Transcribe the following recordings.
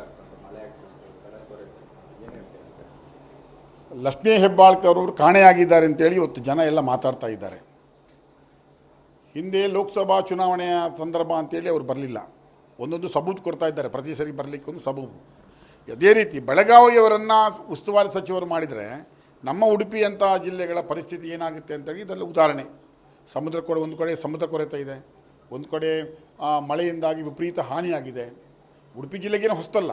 ಆಗ್ತದೆ, ಮಳೆ ಆಗ್ತದೆ ಹೇಳ್ತೀರಾ ಲಕ್ಷ್ಮೀ ಹೆಬ್ಬಾಳ್ಕರ್ ಅವರು ಕಾಣೆಯಾಗಿದ್ದಾರೆ ಅಂತೇಳಿ ಇವತ್ತು ಜನ ಎಲ್ಲ ಮಾತಾಡ್ತಾ ಇದ್ದಾರೆ. ಹಿಂದೆ ಲೋಕಸಭಾ ಚುನಾವಣೆಯ ಸಂದರ್ಭ ಅಂತೇಳಿ ಅವರು ಬರಲಿಲ್ಲ. ಒಂದೊಂದು ಸಬೂತ್ ಕೊಡ್ತಾ ಇದ್ದಾರೆ, ಪ್ರತಿ ಸರಿ ಬರಲಿಕ್ಕೆ ಒಂದು ಸಬೂಬು. ಅದೇ ರೀತಿ ಬೆಳಗಾವಿಯವರನ್ನು ಉಸ್ತುವಾರಿ ಸಚಿವರು ಮಾಡಿದರೆ ನಮ್ಮ ಉಡುಪಿಯಂಥ ಜಿಲ್ಲೆಗಳ ಪರಿಸ್ಥಿತಿ ಏನಾಗುತ್ತೆ ಅಂತೇಳಿ ಇದೆಲ್ಲ ಉದಾಹರಣೆ. ಸಮುದ್ರ ಕೊಡೆ, ಒಂದು ಕಡೆ ಸಮುದ್ರ ಕೊರೆತ ಇದೆ. ಒಂದು ಕಡೆ ಮಳೆಯಿಂದಾಗಿ ವಿಪರೀತ ಹಾನಿಯಾಗಿದೆ. ಉಡುಪಿ ಜಿಲ್ಲೆಗೇನು ಹೊಸ್ತಲ್ಲ.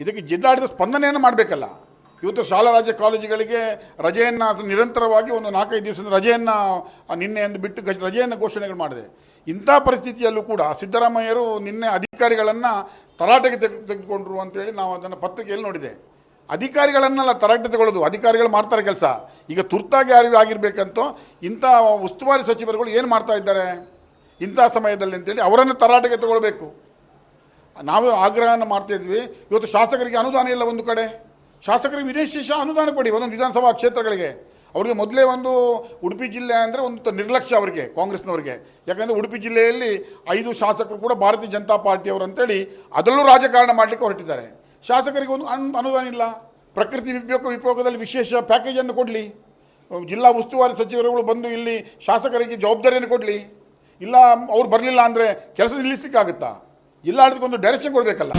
ಇದಕ್ಕೆ ಜಿಲ್ಲಾಡಳಿತ ಸ್ಪಂದನೆಯನ್ನು ಮಾಡಬೇಕಲ್ಲ. ಇವತ್ತು ಶಾಲಾ ರಾಜ್ಯ ಕಾಲೇಜುಗಳಿಗೆ ರಜೆಯನ್ನು ನಿರಂತರವಾಗಿ ಒಂದು ನಾಲ್ಕೈದು ದಿವಸದ ರಜೆಯನ್ನು ನಿನ್ನೆ ಎಂದು ಬಿಟ್ಟು ರಜೆಯನ್ನು ಘೋಷಣೆಗಳು ಮಾಡಿದೆ. ಇಂಥ ಪರಿಸ್ಥಿತಿಯಲ್ಲೂ ಕೂಡ ಸಿದ್ದರಾಮಯ್ಯರು ನಿನ್ನೆ ಅಧಿಕಾರಿಗಳನ್ನು ತರಾಟೆಗೆ ತೆಗೆ ತೆಗೆದುಕೊಂಡ್ರು ಅಂತೇಳಿ ನಾವು ಅದನ್ನು ಪತ್ರಿಕೆಯಲ್ಲಿ ನೋಡಿದೆ. ಅಧಿಕಾರಿಗಳನ್ನೆಲ್ಲ ತರಾಟೆ ತಗೊಳ್ಳೋದು, ಅಧಿಕಾರಿಗಳು ಮಾಡ್ತಾರೆ ಕೆಲಸ. ಈಗ ತುರ್ತಾಗಿ ಅರಿವು ಆಗಿರಬೇಕಂತೂ ಇಂಥ ಉಸ್ತುವಾರಿ ಸಚಿವರುಗಳು ಏನು ಮಾಡ್ತಾ ಇದ್ದಾರೆ? ಇಂಥ ಸಮಯದಲ್ಲಿ ಅಂತೇಳಿ ಅವರನ್ನು ತರಾಟೆಗೆ ತಗೊಳ್ಬೇಕು. ನಾವು ಆಗ್ರಹವನ್ನು ಮಾಡ್ತಾಯಿದ್ವಿ ಇವತ್ತು ಶಾಸಕರಿಗೆ ಅನುದಾನ ಇಲ್ಲ ಒಂದು ಕಡೆ. ಶಾಸಕರಿಗೆ ವಿಶೇಷ ಅನುದಾನ ಕೊಡಿ, ಒಂದೊಂದು ವಿಧಾನಸಭಾ ಕ್ಷೇತ್ರಗಳಿಗೆ. ಅವರಿಗೆ ಮೊದಲೇ ಒಂದು ಉಡುಪಿ ಜಿಲ್ಲೆ ಅಂದರೆ ಒಂದು ನಿರ್ಲಕ್ಷ್ಯ ಅವರಿಗೆ, ಕಾಂಗ್ರೆಸ್ನವರಿಗೆ. ಯಾಕಂದರೆ ಉಡುಪಿ ಜಿಲ್ಲೆಯಲ್ಲಿ ಐದು ಶಾಸಕರು ಕೂಡ ಭಾರತೀಯ ಜನತಾ ಪಾರ್ಟಿಯವರು ಅಂತೇಳಿ ಅದರಲ್ಲೂ ರಾಜಕಾರಣ ಮಾಡಲಿಕ್ಕೆ ಹೊರಟಿದ್ದಾರೆ. ಶಾಸಕರಿಗೆ ಒಂದು ಅನ್ ಅನುದಾನ ಇಲ್ಲ. ಪ್ರಕೃತಿ ವಿಭೋಗ ವಿಭೋಗದಲ್ಲಿ ವಿಶೇಷ ಪ್ಯಾಕೇಜನ್ನು ಕೊಡಲಿ. ಜಿಲ್ಲಾ ಉಸ್ತುವಾರಿ ಸಚಿವರುಗಳು ಬಂದು ಇಲ್ಲಿ ಶಾಸಕರಿಗೆ ಜವಾಬ್ದಾರಿಯನ್ನು ಕೊಡಲಿ. ಇಲ್ಲ, ಅವ್ರು ಬರಲಿಲ್ಲ ಅಂದರೆ ಕೆಲಸ ನಿಲ್ಲಿಸಲಿಕ್ಕಾಗುತ್ತಾ? ಜಿಲ್ಲಾಡಳಿತಕ್ಕೊಂದು ಡೈರೆಕ್ಷನ್ ಕೊಡಬೇಕಲ್ಲ.